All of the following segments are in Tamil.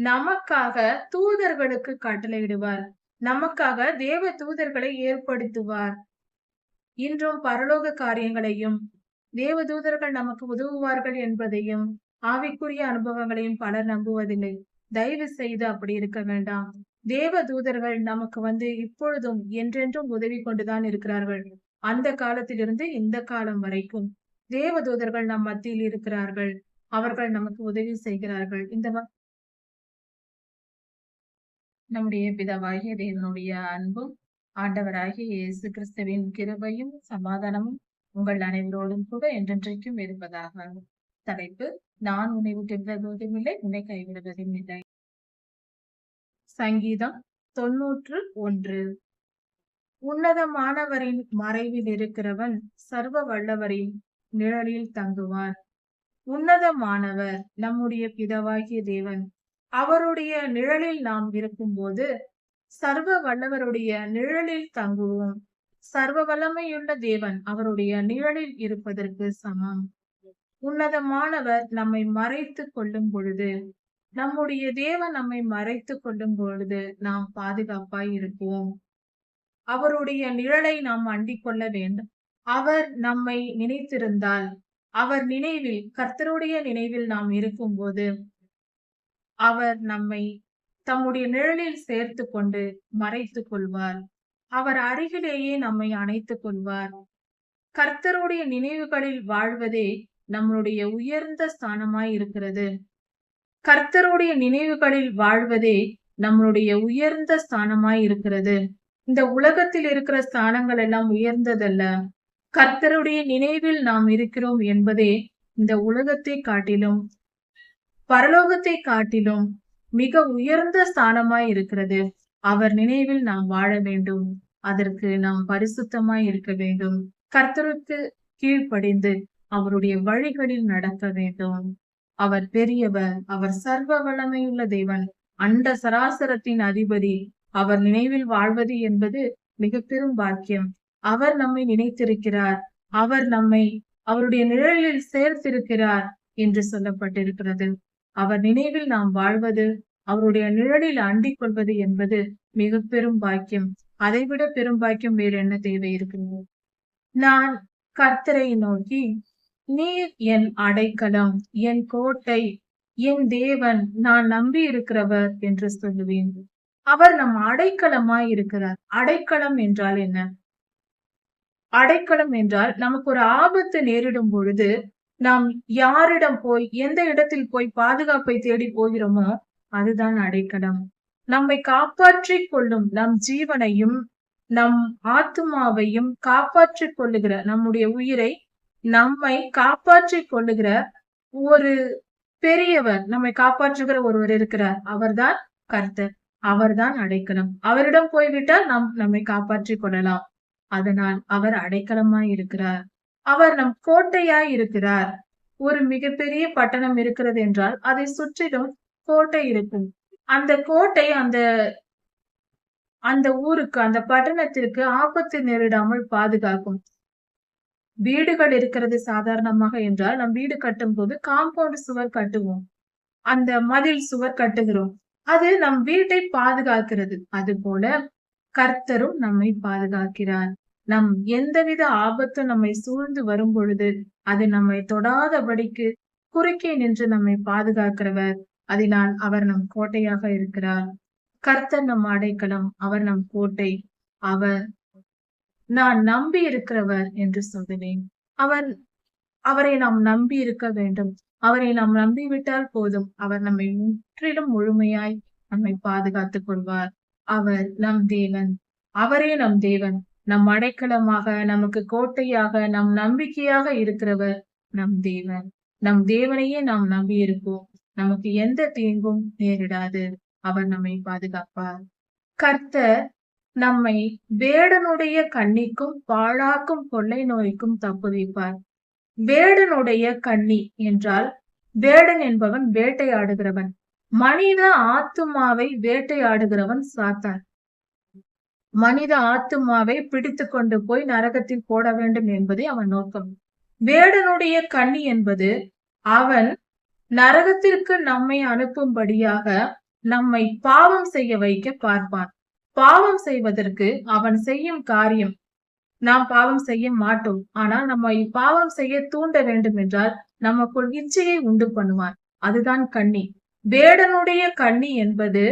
நமக்காக தூதர்களுக்கு கட்டளையிடுவார். நமக்காக தேவ தூதர்களை ஏற்படுத்துவார். இன்றும் பரலோக காரியங்களையும் தேவ தூதர்கள் நமக்கு உதவுவார்கள் என்பதையும் ஆவிக்குரிய அனுபவங்களையும் பலர் நம்புவதில்லை. தயவு செய்து அப்படி இருக்க வேண்டாம். தேவ தூதர்கள் நமக்கு வந்து இப்பொழுதும் என்றென்றும் உதவி கொண்டுதான் இருக்கிறார்கள். அந்த காலத்திலிருந்து இந்த காலம் வரைக்கும் தேவ தூதர்கள் நம் மத்தியில் இருக்கிறார்கள். அவர்கள் நமக்கு உதவி செய்கிறார்கள். இந்த நம்முடைய பிதாவாகிய தேவனுடைய அன்பும் ஆண்டவராகிய இயேசு கிறிஸ்துவின் கிருபையும் சமாதானமும் உங்கள் அனைவரோடும் கூட என்றென்றைக்கும் இருப்பதாக தலைப்பு நான் உன்னை விட்டு விலகுவதும் இல்லை உன்னை கைவிடுவதும் இல்லை. சங்கீதம் தொன்னூற்று ஒன்று. உன்னதமானவரின் மறைவில் இருக்கிறவன் சர்வ வல்லவரின் நிழலில் தங்குவான். உன்னதமானவர் நம்முடைய பிதவாகிய தேவன் அவருடைய நிழலில் நாம் இருக்கும்போது சர்வ வல்லவருடைய நிழலில் தங்குவோம். சர்வ வல்லமையுள்ள தேவன் அவருடைய நிழலில் இருப்பதற்கு சமம். உன்னதமானவர் நம்மை மறைத்து கொள்ளும் பொழுது நம்முடைய தேவன் நம்மை மறைத்து கொள்ளும் பொழுது நாம் பாதுகாப்பாய் இருப்போம். அவருடைய நிழலை நாம் அண்டிக் கொள்ள வேண்டும். அவர் நம்மை நினைத்திருந்தால் அவர் நினைவில் கர்த்தருடைய நினைவில் நாம் இருக்கும்போது அவர் நம்மை தம்முடைய நிழலில் சேர்த்து கொண்டு மறைத்துக் கொள்வார். அவர் அருகிலேயே நம்மை அணைத்துக் கொள்வார். கர்த்தருடைய நினைவுகளில் வாழ்வதே நம்மளுடைய உயர்ந்த ஸ்தானமாய் இருக்கிறது. கர்த்தருடைய நினைவுகளில் வாழ்வதே நம்மளுடைய உயர்ந்த ஸ்தானமாய் இருக்கிறது. இந்த உலகத்தில் இருக்கிற ஸ்தானங்கள் எல்லாம் உயர்ந்ததல்ல. கர்த்தருடைய நினைவில் நாம் இருக்கிறோம் என்பதே இந்த உலகத்தை காட்டிலும் பரலோகத்தை காட்டிலும் மிக உயர்ந்த ஸ்தானமாய் இருக்கிறது. அவர் நினைவில் நாம் வாழ வேண்டும். அதற்கு நாம் பரிசுத்தமாய் இருக்க வேண்டும். கர்த்தருக்கு கீழ்ப்படிந்து அவருடைய வழிகளில் நடக்க வேண்டும். அவர் பெரியவர் அவர் சர்வ வல்லமையுள்ள தேவன் அண்ட சராசரத்தின் அதிபதி. அவர் நினைவில் வாழ்வது என்பது மிக பெரும் பாக்கியம். அவர் நம்மை நினைத்திருக்கிறார். அவர் நம்மை அவருடைய நிழலில் சேர்த்திருக்கிறார் என்று சொல்லப்பட்டிருக்கிறது. அவர் நினைவில் நாம் வாழ்வது அவருடைய நிழலில் அண்டிக் கொள்வது என்பது மிக பெரும் பாக்கியம். அதைவிட பெரும் பாக்கியம் வேறு என்ன தேவை இருக்கிறது? நான் கர்த்தரை நோக்கி நீர் என் அடைக்கலம் என் கோட்டை என் தேவன் நான் நம்பி இருக்கிறவர் என்று சொல்லுவேன். அவர் நம் அடைக்கலமாய் இருக்கிறார். அடைக்கலம் என்றால் என்ன? அடைக்கலம் என்றால் நமக்கு ஒரு ஆபத்து நேரிடும் பொழுது நாம் யாரிடம் போய் எந்த இடத்தில் போய் பாதுகாப்பை தேடி போகிறோமோ அதுதான் அடைக்கலம். நம்மை காப்பாற்றிக் கொள்ளும் நம் ஜீவனையும் நம் ஆத்துமாவையும் காப்பாற்றிக் கொள்ளுகிற நம்முடைய உயிரை நம்மை காப்பாற்றிக் கொள்ளுகிற ஒரு பெரியவர் நம்மை காப்பாற்றுகிற ஒருவர் இருக்கிறார். அவர்தான் கர்த்தர். அவர்தான் அடைக்கலம். அவரிடம் போய்விட்டால் நாம் நம்மை காப்பாற்றிக் கொள்ளலாம். அதனால் அவர் அடைக்கலமாய் இருக்கிறார். அவர் நம் கோட்டையாய் இருக்கிறார் ஒரு மிகப்பெரிய பட்டணம் இருக்கிறது என்றால் அதை சுற்றிலும் கோட்டை இருக்கும். அந்த கோட்டை அந்த அந்த ஊருக்கு அந்த பட்டணத்திற்கு ஆபத்து நேரிடாமல் பாதுகாக்கும். வீடுகள் இருக்கிறது சாதாரணமாக என்றால் நம் வீடு கட்டும் போது காம்பவுண்ட் சுவர் கட்டுவோம். அந்த மதில் சுவர் கட்டுகிறோம். அது நம் வீட்டை பாதுகாக்கிறது. அது போல கர்த்தரும் நம்மை பாதுகாக்கிறார். நம் எந்தவித ஆபத்தும் நம்மை சூழ்ந்து வரும் பொழுது அது நம்மை தொடாதபடிக்கு குறுக்கே நின்று நம்மை பாதுகாக்கிறவர். அதனால் அவர் நம் கோட்டையாக இருக்கிறார். கர்த்தர் நம் அடைக்கலம் அவர் நம் கோட்டை. அவர் நான் நம்பி இருக்கிறவர் என்று சொல்லுவேன். அவர் அவரை நாம் நம்பி இருக்க வேண்டும். அவரை நாம் நம்பிவிட்டால் போதும். அவர் நம்மை முற்றிலும் முழுமையாய் நம்மை பாதுகாத்துக் கொள்வார். அவர் நம் தேவன். அவரே நம் தேவன். நம் அடைக்கலமாக நமக்கு கோட்டையாக நம் நம்பிக்கையாக இருக்கிறவர் நம் தேவன். நம் தேவனையே நாம் நம்பி இருப்போம் நமக்கு எந்த தீங்கும் நேரிடாது. அவர் நம்மை பாதுகாப்பார். கர்த்தர் நம்மை வேடனுடைய கண்ணிக்கும் பாழாக்கும் கொள்ளை நோய்க்கும் தப்புவிப்பார். வேடனுடைய கண்ணி என்றால் வேடன் என்பவன் வேட்டையாடுகிறவன். மனித ஆத்துமாவை வேட்டையாடுகிறவன் சாத்தான். மனித ஆத்துமாவை பிடித்து கொண்டு போய் நரகத்தில் போட வேண்டும் என்பதே அவன் நோக்கம். வேடனுடைய கண்ணி என்பது அவன் நரகத்திற்கு நம்மை அனுப்பும்படியாக நம்மை பாவம் செய்ய வைக்க பார்ப்பான். பாவம் செய்வதற்கு அவன் செய்யும் காரியம். நாம் பாவம் செய்ய மாட்டோம். ஆனால் நம்மை பாவம் செய்ய தூண்ட வேண்டும் என்றால் நமக்குள் இச்சையை உண்டு பண்ணுவான். அதுதான் கண்ணி. வேடனுடைய கண்ணி என்பது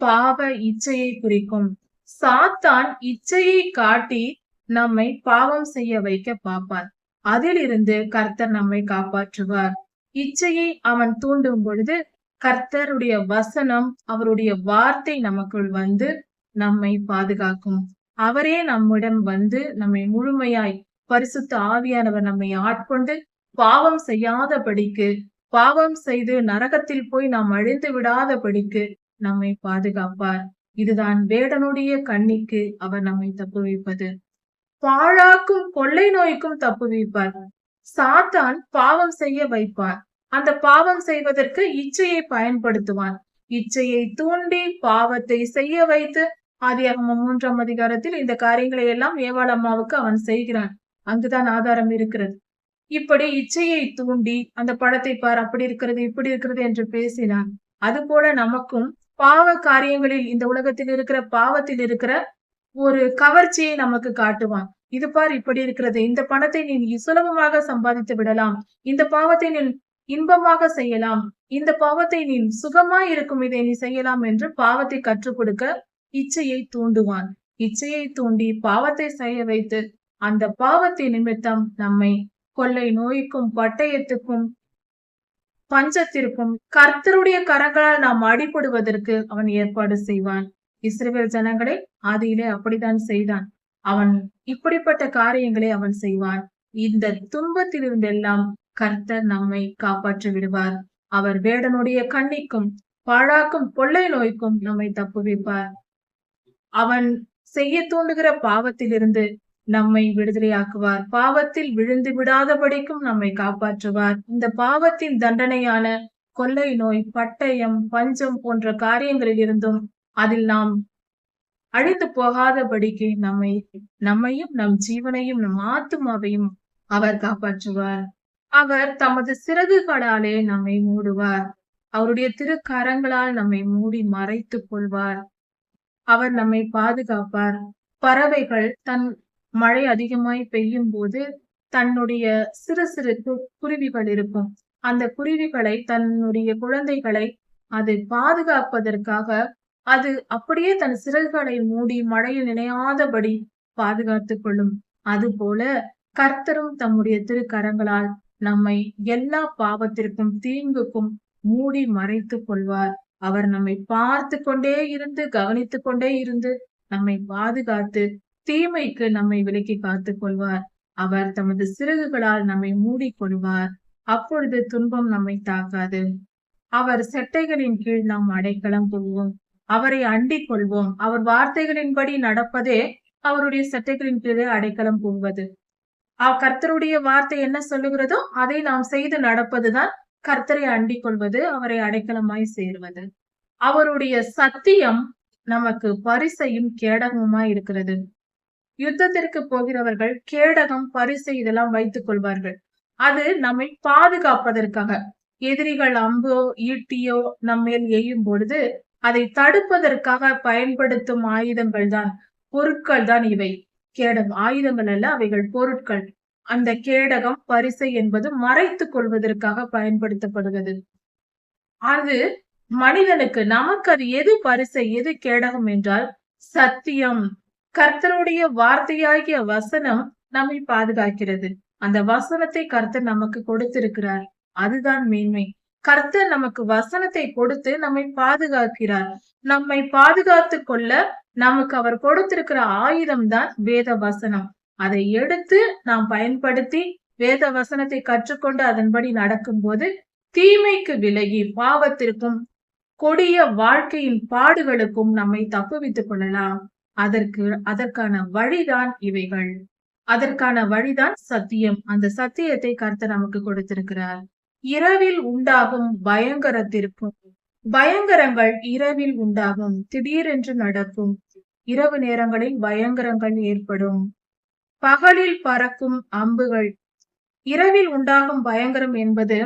பாவ இச்சையை குறிக்கும். சாத்தான் இச்சையை காட்டி நம்மை பாவம் செய்ய வைக்க பார்ப்பார் அதிலிருந்து கர்த்தர் நம்மை காப்பாற்றுவார். இச்சையை அவன் தூண்டும் பொழுது கர்த்தருடைய வசனம் அவருடைய வார்த்தை நமக்குள் வந்து நம்மை பாதுகாக்கும். அவரே நம்மிடம் வந்து நம்மை முழுமையாய் பரிசுத்த ஆவியானவர் நம்மை ஆட்கொண்டு பாவம் செய்யாதபடிக்கு பாவம் செய்து நரகத்தில் போய் நாம் அழிந்து விடாதபடிக்கு நம்மை பாதுகாப்பார். இதுதான் வேடனுடைய கண்ணிக்கு அவர் நம்மை தப்புவிப்பது பாழாக்கும் கொள்ளை நோய்க்கும் தப்புவிப்பார் சாத்தான் பாவம் செய்ய வைப்பார். அந்த பாவம் செய்வதற்கு இச்சையை பயன்படுத்துவான். இச்சையை தூண்டி பாவத்தை செய்ய வைத்து ஆதியாகமம் மூன்றாம் அதிகாரத்தில் இந்த காரியங்களை எல்லாம் ஏவாள் அம்மாவுக்கு அவன் செய்கிறான். அங்குதான் ஆதாரம் இருக்கிறது. இப்படி இச்சையை தூண்டி அந்த படத்தை பார் அப்படி இருக்கிறது இப்படி இருக்கிறது என்று பேசினான். அது போல நமக்கும் பாவ காரியங்களில் இந்த உலகத்தில் இருக்கிற பாவத்தில் இருக்கிற ஒரு கவர்ச்சியை நமக்கு காட்டுவான். இது பார் இப்படி இருக்கிறது. இந்த பணத்தை நீ சுலபமாக சம்பாதித்து விடலாம். இந்த பாவத்தை நீ இன்பமாக செய்யலாம். இந்த பாவத்தை நீ சுகமாய் இருக்கும் இதை நீ செய்யலாம் என்று பாவத்தை கற்றுக் கொடுக்க இச்சையை தூண்டுவான். இச்சையை தூண்டி பாவத்தை செய்ய வைத்து அந்த பாவத்தின் நிமித்தம் நம்மை கொள்ளை நோய்க்கும் பட்டயத்துக்கும் பஞ்சத்திற்கும் கர்த்தருடைய கரங்களால் நாம் அடிபடுவதற்கு அவன் ஏற்பாடு செய்வான். இஸ்ரேல் ஜனங்களை ஆதியிலே அப்படித்தான் செய்தான். அவன் இப்படிப்பட்ட காரியங்களை அவன் செய்வான். இந்த துன்பத்திலிருந்தெல்லாம் கர்த்தர் நம்மை காப்பாற்றி விடுவார். அவர் வேடனுடைய கண்ணிக்கும் பாழாக்கும் கொள்ளை நோய்க்கும் நம்மை தப்புவிப்பார். அவன் செய்ய தூண்டுகிற பாவத்திலிருந்து நம்மை விடுதலையாக்குவார். பாவத்தில் விழுந்து விடாதபடிக்கும் நம்மை காப்பாற்றுவார். இந்த பாவத்தின் தண்டனையான கொள்ளை நோய் பட்டயம் பஞ்சம் போன்ற காரியங்களில் இருந்தும் அதில் நாம் அழிந்து போகாதபடிக்கு நம்மை நம்மையும் நம் ஜீவனையும் நம் ஆத்துமாவையும் அவர் காப்பாற்றுவார். அவர் தமது சிறகுகளாலே நம்மை மூடுவார். அவருடைய திருக்கரங்களால் நம்மை மூடி மறைத்துக் கொள்வார். அவர் நம்மை பாதுகாப்பார். பறவைகள் தன் மழை அதிகமாய் பெய்யும் போது தன்னுடைய சிறு சிறு குருவிகள் இருக்கும். அந்த குருவிகளை தன்னுடைய குழந்தைகளை அது பாதுகாப்பதற்காக அது அப்படியே தன் சிறகுகளை மூடி மழையில் நினையாதபடி பாதுகாத்துக் கொள்ளும். அதுபோல கர்த்தரும் தம்முடைய திருக்கரங்களால் நம்மை எல்லா பாவத்திற்கும் தீங்குக்கும் மூடி மறைத்துக் கொள்வார். அவர் நம்மை பார்த்து கொண்டே இருந்து கவனித்துக் கொண்டே இருந்து நம்மை பாதுகாத்து தீமைக்கு நம்மை விலக்கி காத்துக் கொள்வார் அவர் தமது சிறகுகளால் நம்மை மூடிக்கொள்வார். அப்பொழுது துன்பம் நம்மை தாக்காது. அவர் செட்டைகளின் கீழ் நாம் அடைக்கலம் கொள்வோம். அவரை அண்டிக் கொள்வோம். அவர் வார்த்தைகளின்படி நடப்பதே அவருடைய சட்டைகளின் கீழே அடைக்கலம் போவது கர்த்தருடைய வார்த்தை என்ன சொல்லுகிறதோ அதை நாம் செய்து நடப்பதுதான் கர்த்தரை அண்டிக் கொள்வது அவரை அடைக்கலமாய் சேருவது. அவருடைய சத்தியம் நமக்கு பரிசையும் கேடகமுமாய் இருக்கிறது. யுத்தத்திற்கு போகிறவர்கள் கேடகம் பரிசை இதெல்லாம் வைத்துக் கொள்வார்கள். அது நம்மை பாதுகாப்பதற்காக. எதிரிகள் அம்போ ஈட்டியோ நம்மேல் எய்யும் பொழுது அதை தடுப்பதற்காக பயன்படுத்தும் ஆயுதங்கள் தான் பொருட்கள் தான் இவை. கேடகம் ஆயுதங்கள் அல்ல அவைகள் பொருட்கள். அந்த கேடகம் பரிசை என்பது மறைத்துக் கொள்வதற்காக பயன்படுத்தப்படுகிறது. அது மனிதனுக்கு நமக்கு அது எது பரிசை எது கேடகம் என்றால் சத்தியம். கர்த்தருடைய வார்த்தையாகிய வசனம் நம்மை பாதுகாக்கிறது. அந்த வசனத்தை கர்த்தர் நமக்கு கொடுத்திருக்கிறார். அதுதான் மேன்மை. கர்த்தர் நமக்கு வசனத்தை கொடுத்து நம்மை பாதுகாக்கிறார். நம்மை பாதுகாத்து கொள்ள நமக்கு அவர் கொடுத்திருக்கிற ஆயுதம் தான் வேத வசனம். அதை எடுத்து நாம் பயன்படுத்தி வேத வசனத்தை கற்றுக்கொண்டு அதன்படி நடக்கும் போது தீமைக்கு விலகி பாவத்திற்கும் கொடிய வாழ்க்கையின் பாடுகளுக்கும் நம்மை தப்புவித்துக் கொள்ளலாம். அதற்கு அதற்கான வழிதான் இவைகள். அதற்கான வழிதான் சத்தியம். அந்த சத்தியத்தை கர்த்தர் நமக்கு கொடுத்திருக்கிறார். இரவில் உண்டாகும் பயங்கரத்திற்கும் பயங்கரங்கள் இரவில் உண்டாகும் திடீரென்று நடக்கும். இரவு நேரங்களில் பயங்கரங்கள் ஏற்படும். பகலில் பறக்கும் அம்புகள். இரவில் உண்டாகும் பயங்கரம் என்பது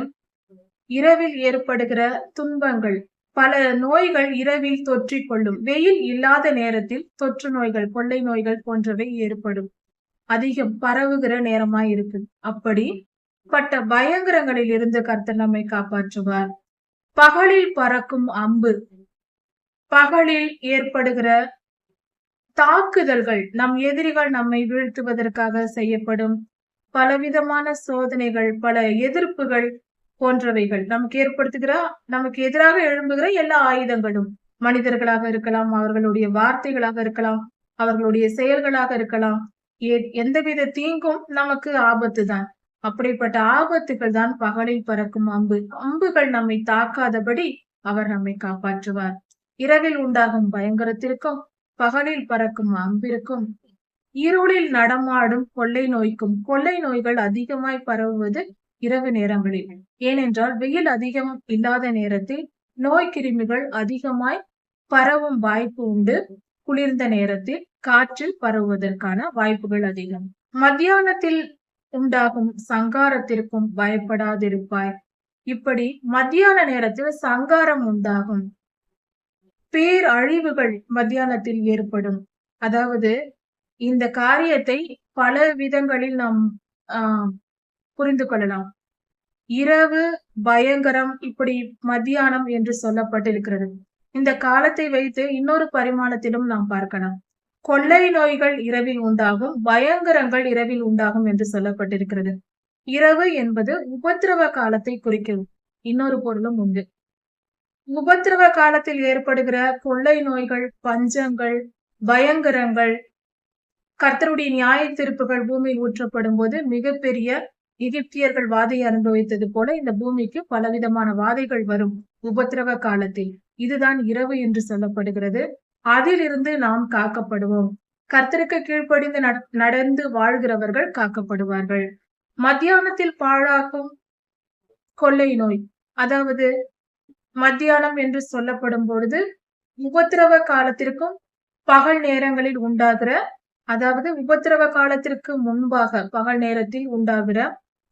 இரவில் ஏற்படுகிற துன்பங்கள். பல நோய்கள் இரவில் தொற்றிக் கொள்ளும் வெயில் இல்லாத நேரத்தில் தொற்று நோய்கள் கொள்ளை நோய்கள் போன்றவை ஏற்படும். அதிகம் பரவுகிற நேரமாய் இருக்கு அப்படி பட்ட பயங்கரங்களில் இருந்து கர்த்தர் நம்மை காப்பாற்றுவார். பகலில் பறக்கும் அம்பு பகலில் ஏற்படுகிற தாக்குதல்கள் நம் எதிரிகள் நம்மை வீழ்த்துவதற்காக செய்யப்படும் பலவிதமான சோதனைகள் பல எதிர்ப்புகள் போன்றவைகள் நமக்கு ஏற்படுத்துகிற நமக்கு எதிராக எழும்புகிற எல்லா ஆயுதங்களும் மனிதர்களாக இருக்கலாம் அவர்களுடைய வார்த்தைகளாக இருக்கலாம் அவர்களுடைய செயல்களாக இருக்கலாம். எந்தவித தீங்கும் நமக்கு ஆபத்து தான் அப்படிப்பட்ட ஆபத்துகள் தான் பகலில் பறக்கும் அம்பு. அம்புகள் நம்மை தாக்காதபடி அவர் நம்மை காப்பாற்றுவார். இரவில் உண்டாகும் பயங்கரத்திற்கும் பகலில் பறக்கும் அம்பிற்கும் இருளில் நடமாடும் கொள்ளை நோய்க்கும் கொள்ளை நோய்கள் அதிகமாய் பரவுவது இரவு நேரங்களில். ஏனென்றால் வெயில் அதிகம் இல்லாத நேரத்தில் நோய் கிருமிகள் அதிகமாய் பரவும் வாய்ப்பு உண்டு. குளிர்ந்த நேரத்தில் காற்றில் பரவுவதற்கான வாய்ப்புகள் அதிகம். மத்தியானத்தில் உண்டாகும் சங்காரத்திற்கும் பயப்படாதிருப்பாய். இப்படி மத்தியான நேரத்தில் சங்காரம் உண்டாகும். பேர் அழிவுகள் மத்தியானத்தில் ஏற்படும். அதாவது இந்த காரியத்தை பல விதங்களில் நாம் ஆஹ் புரிந்து கொள்ளலாம். இரவு பயங்கரம் இப்படி மத்தியானம் என்று சொல்லப்பட்டிருக்கிறது. இந்த காலத்தை வைத்து இன்னொரு பரிமாணத்திலும் நாம் பார்க்கலாம். கொள்ளை நோய்கள் இரவில் உண்டாகும் பயங்கரங்கள் இரவில் உண்டாகும் என்று சொல்லப்பட்டிருக்கிறது. இரவு என்பது உபத்திரவ காலத்தை குறிக்கும். இன்னொரு பொருளும் உண்டு. உபத்திரவ காலத்தில் ஏற்படுகிற கொள்ளை நோய்கள் பஞ்சங்கள் பயங்கரங்கள் கர்த்தருடைய நியாய திருப்புகள் பூமியில் ஊற்றப்படும் போது மிகப்பெரிய எகிப்தியர்கள் வாதை அனுபவித்தது போல இந்த பூமிக்கு பலவிதமான வாதைகள் வரும் உபத்திரவ காலத்தில். இதுதான் இரவு என்று சொல்லப்படுகிறது. அதிலிருந்து நாம் காக்கப்படுவோம். கர்த்தருக்கு கீழ்ப்படிந்து நடந்து வாழ்கிறவர்கள் காக்கப்படுவார்கள். மத்தியானத்தில் பாழாகும் கொள்ளை நோய் அதாவது மத்தியானம் என்று சொல்லப்படும் பொழுது உபத்திரவ காலத்திற்கும் பகல் நேரங்களில் உண்டாகிற அதாவது உபத்திரவ காலத்திற்கு முன்பாக பகல் நேரத்தில் உண்டாகிற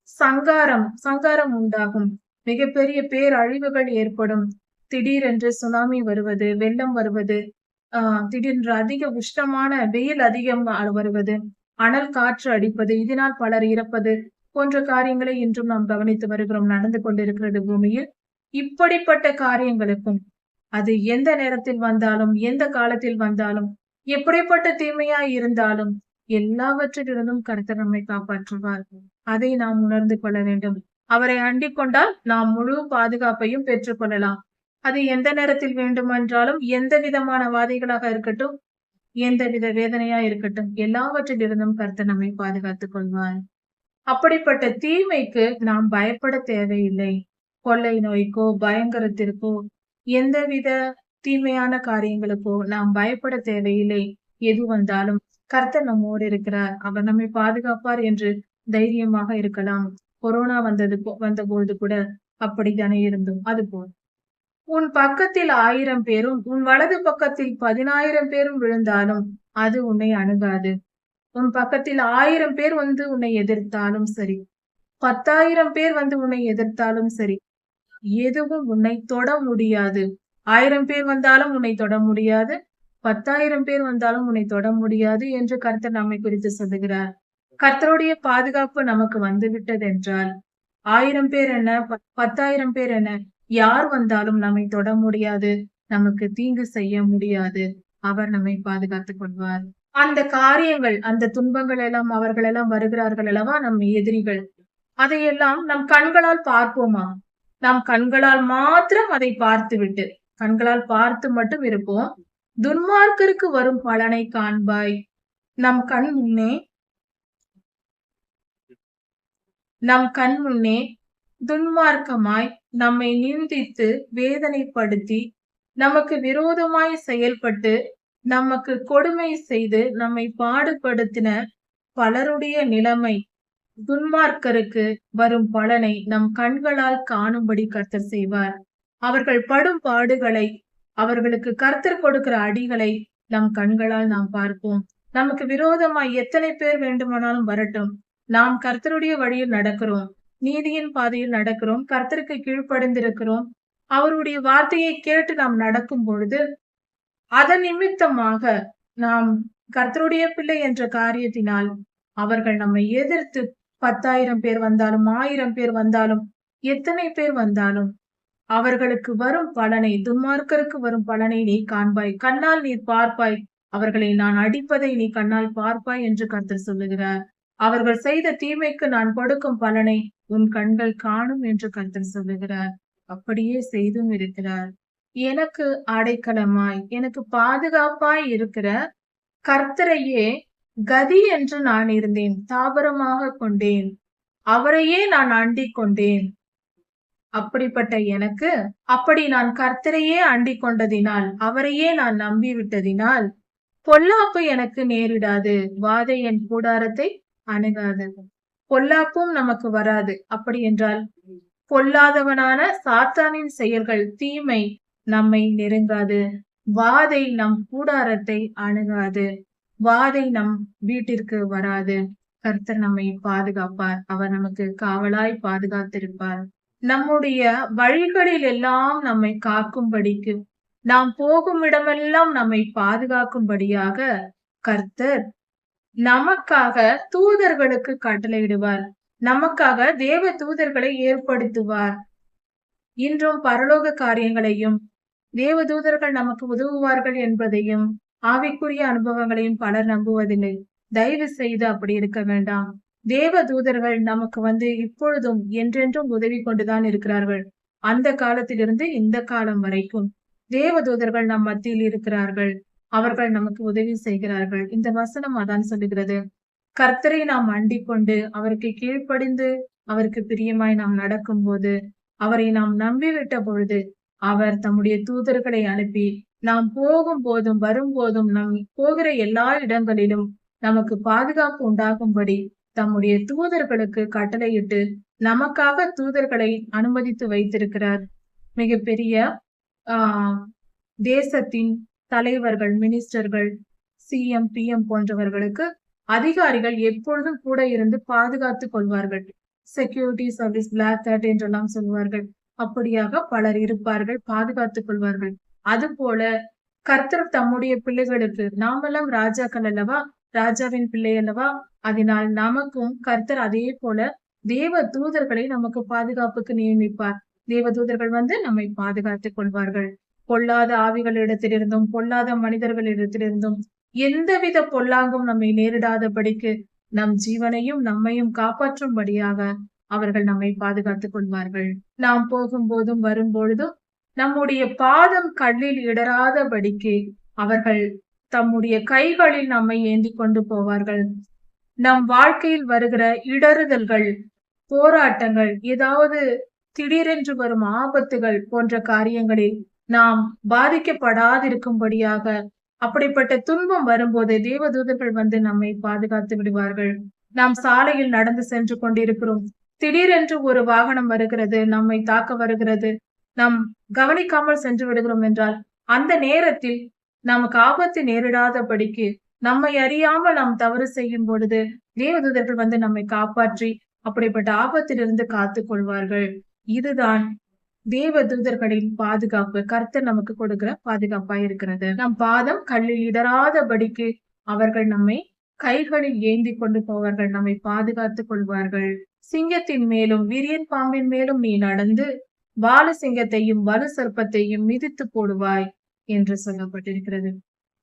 சங்காரம் சங்காரம் உண்டாகும். மிகப்பெரிய பேரழிவுகள் ஏற்படும். திடீரென்று சுனாமி வருவது வெள்ளம் வருவது ஆஹ் திடீரென்று அதிக உஷ்ணமான வெயில் அதிகம் வருவது அனல் காற்று அடிப்பது இதனால் பலர் இறப்பது போன்ற காரியங்களை இன்றும் நாம் கவனித்து வருகிறோம் நடந்து கொண்டிருக்கிறது பூமியில். இப்படிப்பட்ட காரியங்களுக்கும் அது எந்த நேரத்தில் வந்தாலும் எந்த காலத்தில் வந்தாலும் எப்படிப்பட்ட தீமையாய் இருந்தாலும் எல்லாவற்றிலிருந்தும் கருத்தர் நம்மை காப்பாற்றுவார். அதை நாம் உணர்ந்து கொள்ள வேண்டும். அவரை அண்டிக் கொண்டால் நாம் முழு பாதுகாப்பையும் பெற்றுக் கொள்ளலாம். அது எந்த நேரத்தில் வேண்டுமென்றாலும் எந்த விதமான வாதைகளாக இருக்கட்டும் எந்த வித வேதனையா இருக்கட்டும் எல்லாவற்றிலிருந்தும் கருத்து நம்மை பாதுகாத்துக் கொள்வார். அப்படிப்பட்ட தீமைக்கு நாம் பயப்பட தேவையில்லை. கொள்ளை நோய்க்கோ பயங்கரத்திற்கோ எந்தவித தீமையான காரியங்களுக்கோ நாம் பயப்பட தேவையில்லை. எது வந்தாலும் கர்த்தர் நம்மோடு இருக்கிறார். அவர் நம்மை பாதுகாப்பார் என்று தைரியமாக இருக்கலாம். கொரோனா வந்தது வந்தபோது கூட அப்படித்தானே இருந்தோம். அது போல் உன் பக்கத்தில் ஆயிரம் பேரும் உன் வலது பக்கத்தில் பதினாயிரம் பேரும் விழுந்தாலும் அது உன்னை அணுகாது. உன் பக்கத்தில் ஆயிரம் பேர் வந்து உன்னை எதிர்த்தாலும் சரி. பத்தாயிரம் பேர் வந்து உன்னை எதிர்த்தாலும் சரி. எதுவும் உன்னை தொட முடியாது. ஆயிரம் பேர் வந்தாலும் உன்னை தொட முடியாது. பத்தாயிரம் பேர் வந்தாலும் உன்னை தொட முடியாது என்று கருத்தர் நம்மை குறித்து சொல்லுகிறார். கர்த்தருடைய பாதுகாப்பு நமக்கு வந்துவிட்டது என்றால் ஆயிரம் பேர் என்ன பத்தாயிரம் பேர் என்ன யார் வந்தாலும் நம்மை தொட முடியாது நமக்கு தீங்கு செய்ய முடியாது அவர் நம்மை பாதுகாத்துக் கொள்வார். அந்த காரியங்கள் அந்த துன்பங்கள் எல்லாம் அவர்கள் எல்லாம் வருகிறார்கள் அல்லவா நம் எதிரிகள். அதையெல்லாம் நம் கண்களால் பார்ப்போமா? நம் கண்களால் மாத்திரம் அதை பார்த்து விட்டு கண்களால் பார்த்து மட்டும் இருப்போம். துன்மார்க்கருக்கு வரும் பலனை காண்பாய். நம் கண் முன்னே நம் கண் முன்னே துன்மார்க்கமாய் நம்மை நிந்தித்து வேதனைப்படுத்தி நமக்கு விரோதமாய் செயல்பட்டு நமக்கு கொடுமை செய்து நம்மை பாடுபடுத்தின பலருடைய நிலைமை துன்மார்க்கருக்கு வரும் பலனை நம் கண்களால் காணும்படி கர்த்தர் செய்வார். அவர்கள் படும் பாடுகளை அவர்களுக்கு கர்த்தர் கொடுக்கிற அடிகளை நம் கண்களால் நாம் பார்ப்போம். நமக்கு விரோதமாய் எத்தனை பேர் வேண்டுமானாலும் வரட்டும். நாம் கர்த்தருடைய வழியில் நடக்கிறோம் நீதியின் பாதையில் நடக்கிறோம் கர்த்தருக்கு கீழ்ப்படைந்திருக்கிறோம் அவருடைய வார்த்தையை கேட்டு நாம் நடக்கும் பொழுது அதன் நிமித்தமாக நாம் கர்த்தருடைய பிள்ளை என்ற காரியத்தினால் அவர்கள் நம்மை எதிர்த்து பத்தாயிரம் பேர் வந்தாலும் ஆயிரம் பேர் வந்தாலும் எத்தனை பேர் வந்தாலும் அவர்களுக்கு வரும் பலனை துன்மார்க்கருக்கு வரும் பலனை நீ காண்பாய். கண்ணால் நீ பார்ப்பாய். அவர்களை நான் அடிப்பதை நீ கண்ணால் பார்ப்பாய் என்று கர்த்தர் சொல்லுகிறார். அவர்கள் செய்த தீமைக்கு நான் கொடுக்கும் பலனை உன் கண்கள் காணும் என்று கர்த்தர் சொல்லுகிறார். அப்படியே செய்தும் இருக்கிறார். எனக்கு அடைக்கலமாய் எனக்கு பாதுகாப்பாய் இருக்கிற கர்த்தரையே கதி என்று நான் இருந்தேன் தாபரமாக கொண்டேன். அவரையே நான் அண்டிக் கொண்டேன். அப்படிப்பட்ட எனக்கு அப்படி நான் கர்த்தரையே அண்டிக் கொண்டதினால் அவரையே நான் நம்பி விட்டதினால் பொல்லாப்பு எனக்கு நேரிடாது. வாதை என் கூடாரத்தை அணுகாது. பொல்லாப்பும் நமக்கு வராது. அப்படி என்றால் பொல்லாதவனான சாத்தானின் செயல்கள் தீமை நம்மை நெருங்காது. வாதை நம் கூடாரத்தை அணுகாது. வாதை நம் வீட்டிற்கு வராது. கர்த்தர் நம்மை பாதுகாப்பார். அவர் நமக்கு காவலாய் பாதுகாத்திருப்பார். நம்முடைய வழிகளில் எல்லாம் நம்மை காக்கும்படிக்கு நாம் போகும் இடமெல்லாம் நம்மை பாதுகாக்கும்படியாக கர்த்தர் நமக்காக தூதர்களுக்கு கட்டளையிடுவார். நமக்காக தேவ தூதர்களை ஏற்படுத்துவார். இன்றும் பரலோக காரியங்களையும் தேவ தூதர்கள் நமக்கு உதவுவார்கள் என்பதையும் ஆவிக்குரிய அனுபவங்களையும் பலர் நம்புவதில்லை. தயவு செய்து அப்படி இருக்க வேண்டாம். தேவ தூதர்கள் நமக்கு வந்து இப்பொழுதும் என்றென்றும் உதவி கொண்டுதான் இருக்கிறார்கள். அந்த காலத்திலிருந்து இந்த காலம் வரைக்கும் தேவ தூதர்கள் நம் மத்தியில் இருக்கிறார்கள். அவர்கள் நமக்கு உதவி செய்கிறார்கள். இந்த வசனம் அதான் சொல்லுகிறது. கர்த்தரை நாம் அண்டிக் கொண்டு அவருக்கு கீழ்ப்படிந்து அவருக்கு பிரியமாய் நாம் நடக்கும் போது அவரை நாம் நம்பிவிட்ட பொழுது அவர் தம்முடைய தூதர்களை அனுப்பி நாம் போகும் போதும் வரும்போதும் நம் போகிற எல்லா இடங்களிலும் நமக்கு பாதுகாப்பு உண்டாகும்படி தம்முடைய தூதர்களுக்கு கட்டளையிட்டு நமக்காக தூதர்களை அனுமதித்து வைத்திருக்கிறார். மிகப்பெரிய ஆஹ் தேசத்தின் தலைவர்கள் மினிஸ்டர்கள் சிஎம் பிஎம் போன்றவர்களுக்கு அதிகாரிகள் எப்பொழுதும் கூட இருந்து பாதுகாத்துக் கொள்வார்கள். செக்யூரிட்டி சர்வீஸ் பிளாக் தட் என்றெல்லாம் சொல்வார்கள். அப்படியாக பலர் இருப்பார்கள் பாதுகாத்துக் கொள்வார்கள். அது போல கர்த்தர் தம்முடைய பிள்ளைகளுக்கு நாமெல்லாம் ராஜாக்கள் அல்லவா? ராஜாவின் பிள்ளை அல்லவா? அதனால் நமக்கும் கர்த்தர் அதே போல தேவ தூதர்களை நமக்கு பாதுகாப்புக்கு நியமிப்பார். தேவ தூதர்கள் வந்து நம்மை பாதுகாத்துக் கொள்வார்கள். பொல்லாத ஆவிகளிடத்திலிருந்தும் பொல்லாத மனிதர்களிடத்திலிருந்தும் எந்தவித பொல்லாங்கும் நம்மை நேரிடாதபடிக்கு நம் ஜீவனையும் நம்மையும் காப்பாற்றும்படியாக அவர்கள் நம்மை பாதுகாத்துக் கொள்வார்கள். நாம் போகும்போதும் வரும்பொழுதும் நம்முடைய பாதம் கல்லில் இடராதபடிக்கு அவர்கள் தம்முடைய கைகளில் நம்மை ஏந்தி கொண்டு போவார்கள். நம் வாழ்க்கையில் வருகிற இடறுதல்கள் போராட்டங்கள் ஏதாவது திடீரென்று வரும் ஆபத்துகள் போன்ற காரியங்களில் நாம் பாதிக்கப்படாதிருக்கும்படியாக அப்படிப்பட்ட துன்பம் வரும்போது தேவதூதர்கள் வந்து நம்மை பாதுகாத்து விடுவார்கள். நாம் சாலையில் நடந்து சென்று கொண்டிருக்கிறோம். திடீரென்று ஒரு வாகனம் வருகிறது நம்மை தாக்க வருகிறது. நாம் கவனிக்காமல் சென்று விடுகிறோம் என்றால் அந்த நேரத்தில் நமக்கு ஆபத்து நேரிடாதபடிக்கு நம்மை அறியாமல் நாம் தவறு செய்யும் பொழுது தேவதூதர்கள் வந்து நம்மை காப்பாற்றி அப்படிப்பட்ட ஆபத்திலிருந்து காத்து கொள்வார்கள் இதுதான் தேவ தூதர்களின் பாதுகாப்பு கர்த்தர் நமக்கு கொடுக்கிற பாதுகாப்பா இருக்கிறது. நம் பாதம் கல்லில் இடராதபடிக்கு அவர்கள் நம்மை கைகளில் ஏந்தி கொண்டு போவார்கள் நம்மை பாதுகாத்துக் கொள்வார்கள். சிங்கத்தின் மேலும் விரியன் பாம்பின் மேலும் நீ நடந்து பாலசிங்கத்தையும் வலு சர்ப்பத்தையும் மிதித்து போடுவாய் என்று சொல்லப்பட்டிருக்கிறது.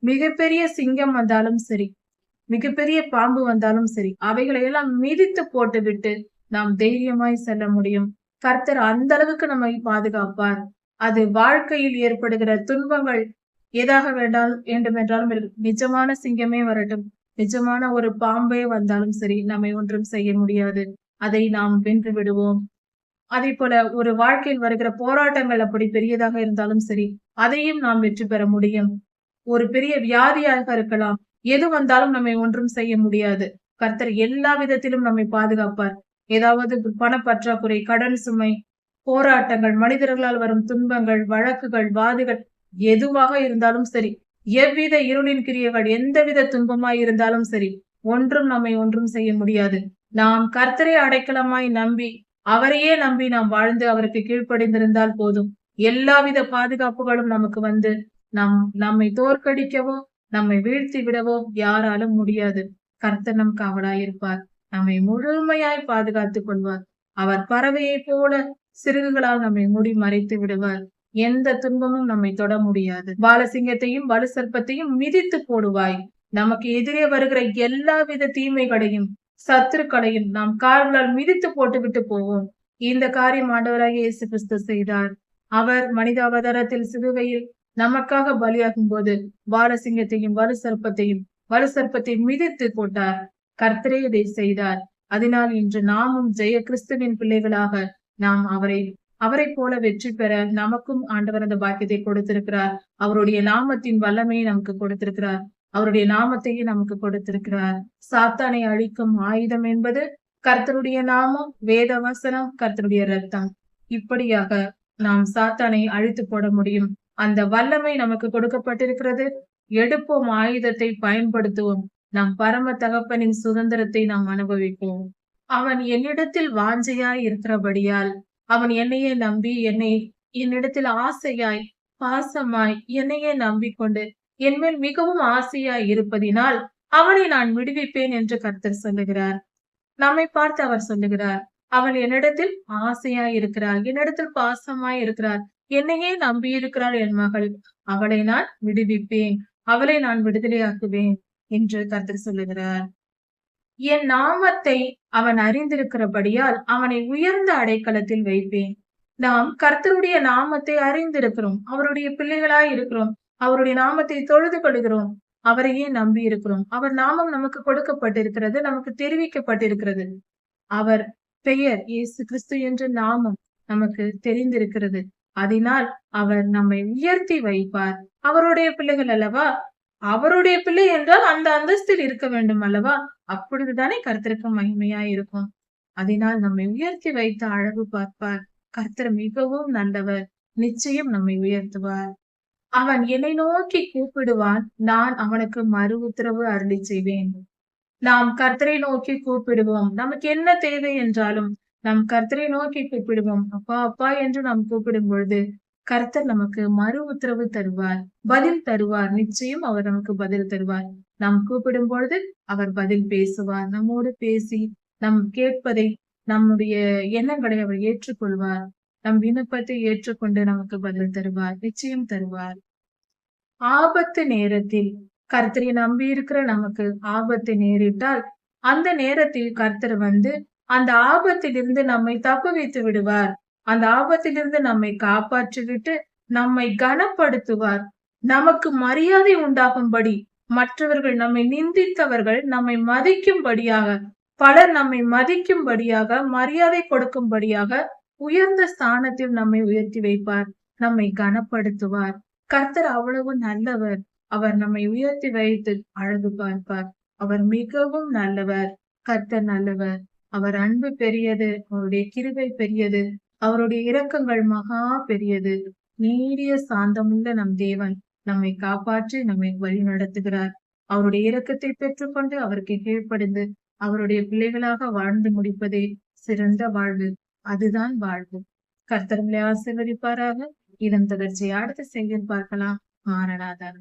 மிகப்பெரிய சிங்கம் வந்தாலும் சரி மிகப்பெரிய பாம்பு வந்தாலும் சரி அவைகளை எல்லாம் மிதித்து போட்டுவிட்டு நாம் தைரியமாய் செல்ல முடியும். கர்த்தர் அந்த அளவுக்கு நம்மை பாதுகாப்பார். அது வாழ்க்கையில் ஏற்படுகிற துன்பங்கள் எதாக வேண்டாம் வேண்டுமென்றாலும் நிஜமான சிங்கமே வரட்டும். நிஜமான ஒரு பாம்பே வந்தாலும் சரி நம்மை ஒன்றும் செய்ய முடியாது. அதை நாம் வென்று விடுவோம். அதே போல ஒரு வாழ்க்கையில் வருகிற போராட்டங்கள் அப்படி பெரியதாக இருந்தாலும் சரி அதையும் நாம் வெற்றி பெற முடியும். ஒரு பெரிய வியாதியாக இருக்கலாம். எது வந்தாலும் நம்மை ஒன்றும் செய்ய முடியாது. கர்த்தர் எல்லா விதத்திலும் நம்மை பாதுகாப்பார். ஏதாவது பணப்பற்றாக்குறை கடன் சுமை போராட்டங்கள் மனிதர்களால் வரும் துன்பங்கள் வழக்குகள் வாதுகள் எதுவாக இருந்தாலும் சரி எவ்வித இருளின் கிரியைகள் எந்தவித துன்பமாய் இருந்தாலும் சரி ஒன்றும் நம்மை ஒன்றும் செய்ய முடியாது. நாம் கர்த்தரை அடைக்கலமாய் நம்பி அவரையே நம்பி நாம் வாழ்ந்து அவருக்கு கீழ்ப்படைந்திருந்தால் போதும். எல்லாவித பாதுகாப்புகளும் நமக்கு வந்து நம் நம்மை தோற்கடிக்கவோ நம்மை வீழ்த்தி விடவோ யாராலும் முடியாது. கர்த்தர் நம் காவலாயிருப்பார். நம்மை முழுமையாய் பாதுகாத்துக் கொள்வார். அவர் பறவையைப் போல சிறுகுகளால் நம்மை மூடி மறைத்து விடுவார். எந்த துன்பமும் நம்மை தொட முடியாது. பாலசிங்கத்தையும் வலு சர்ப்பத்தையும் மிதித்து போடுவாய். நமக்கு எதிரே வருகிற எல்லாவித தீமைகளையும் சத்துருக்களையும் நாம் கால்களால் மிதித்து போட்டுவிட்டு போவோம். இந்த காரியம் ஆண்டவராக இயேசு கிறிஸ்து செய்தார். அவர் மனித அவதாரத்தில் சிலுவையில் நமக்காக பலியாகும் போது பாலசிங்கத்தையும் வலு சர்ப்பத்தையும் வலு சர்ப்பத்தை மிதித்து போட்டார். கர்த்தரே இதை செய்தார். அதனால் இன்று நாமும் ஜெய கிறிஸ்துவின் பிள்ளைகளாக நாம் அவரை அவரை போல வெற்றி பெற நமக்கும் ஆண்டவர் அந்த பாக்கியத்தை கொடுத்திருக்கிறார். அவருடைய நாமத்தின் வல்லமையை நமக்கு கொடுத்திருக்கிறார். அவருடைய நாமத்தையும் நமக்கு கொடுத்திருக்கிறார். சாத்தானை அழிக்கும் ஆயுதம் என்பது கர்த்தருடைய நாமம் வேத வசனம் கர்த்தருடைய ரத்தம் இப்படியாக நாம் சாத்தானை அழித்து போட முடியும். அந்த வல்லமை நமக்கு கொடுக்கப்பட்டிருக்கிறது. எடுப்போம் ஆயுதத்தை பயன்படுத்துவோம். நம் பரம தகப்பனின் சுதந்திரத்தை நாம் அனுபவிப்போம். அவன் என்னிடத்தில் வாஞ்சையாய் இருக்கிறபடியால் அவன் என்னையே நம்பி என்னை என்னிடத்தில் ஆசையாய் பாசமாய் என்னையே நம்பிக்கொண்டு என்மேல் மிகவும் ஆசையாய் இருப்பதினால் அவனை நான் விடுவிப்பேன் என்று கர்த்தர் சொல்லுகிறார். நம்மை பார்த்து அவர் சொல்லுகிறார் அவள் என்னிடத்தில் ஆசையாய் இருக்கிறார் என்னிடத்தில் பாசமாய் இருக்கிறார் என்னையே நம்பி இருக்கிறாள் என் மகள். அவளை நான் விடுவிப்பேன் அவளை நான் விடுதலையாக்குவேன். என்று கர்த்தர் சொல்லுகிறார். என் நாமத்தை அவன் அறிந்திருக்கிறபடியால் அவனை உயர்ந்த அடைக்கலத்தில் வைப்பேன். நாம் கர்த்தருடைய நாமத்தை அறிந்திருக்கிறோம். அவருடைய பிள்ளைகளாய் இருக்கிறோம். அவருடைய நாமத்தை தொழுது கொள்கிறோம். அவரையே நம்பி இருக்கிறோம். அவர் நாமம் நமக்கு கொடுக்கப்பட்டிருக்கிறது நமக்கு தெரிவிக்கப்பட்டிருக்கிறது. அவர் பெயர் இயேசு கிறிஸ்து என்ற நாமம் நமக்கு தெரிந்திருக்கிறது. அதனால் அவர் நம்மை உயர்த்தி வைப்பார். அவருடைய பிள்ளைகள் அல்லவா? அவருடைய பிள்ளை என்றால் அந்த அந்தஸ்தில் இருக்க வேண்டும் அல்லவா? அப்பொழுதுதானே கர்த்தருக்கு மகிமையா இருக்கும். அதனால் நம்மை உயர்த்தி வைத்து அழகு பார்ப்பார். கர்த்தர் மிகவும் நல்லவர். நிச்சயம் நம்மை உயர்த்துவார். அவன் என்னை நோக்கி கூப்பிடுவான். நான் அவனுக்கு மறு உத்தரவு அருளி செய்வேன். நாம் கர்த்தரை நோக்கி கூப்பிடுவோம். நமக்கு என்ன தேவை என்றாலும் நம் கர்த்தரை நோக்கி கூப்பிடுவோம். அப்பா அப்பா என்று நாம் கூப்பிடும் பொழுது கர்த்தர் நமக்கு மறு உத்தரவு தருவார் பதில் தருவார். நிச்சயம் அவர் நமக்கு பதில் தருவார். நாம் கூப்பிடும் பொழுது அவர் பதில் பேசுவார். நம்மோடு பேசி நம் கேட்பதை நம்முடைய எண்ணங்களை அவர் ஏற்றுக்கொள்வார். நம் விண்ணப்பத்தை ஏற்றுக்கொண்டு நமக்கு பதில் தருவார் நிச்சயம் தருவார். ஆபத்து நேரத்தில் கர்த்தரை நம்பி இருக்கிற நமக்கு ஆபத்து நேரிட்டால் அந்த நேரத்தில் கர்த்தர் வந்து அந்த ஆபத்திலிருந்து நம்மை தப்பு வைத்து விடுவார். அந்த ஆபத்திலிருந்து நம்மை காப்பாற்றிவிட்டு நம்மை கனப்படுத்துவார். நமக்கு மரியாதை உண்டாகும்படி மற்றவர்கள் நம்மை நிந்தித்தவர்கள் நம்மை மதிக்கும்படியாக பலர் நம்மை மதிக்கும்படியாக மரியாதை கொடுக்கும்படியாக உயர்ந்த ஸ்தானத்தில் நம்மை உயர்த்தி வைப்பார் நம்மை கனப்படுத்துவார். கர்த்தர் அவ்வளவு நல்லவர். அவர் நம்மை உயர்த்தி வைத்து அழகு பார்ப்பார். அவர் மிகவும் நல்லவர். கர்த்தர் நல்லவர். அவர் அன்பு பெரியது. அவருடைய கிருபை பெரியது. அவருடைய இரக்கங்கள் மகா பெரியது. நீடிய சாந்தமுள்ள நம் தேவன் நம்மை காப்பாற்றி நம்மை வழி நடத்துகிறார். அவருடைய இரக்கத்தை பெற்றுக்கொண்டு அவருக்கு கீழ்ப்படிந்து அவருடைய பிள்ளைகளாக வாழ்ந்து முடிப்பதே சிறந்த வாழ்வு. அதுதான் வாழ்வு. கர்த்தர்களை ஆசீர்வதிப்பாராக. இதன் தொடர்ச்சியை அடுத்து செய்தியில் பார்க்கலாம். மாறனாதான்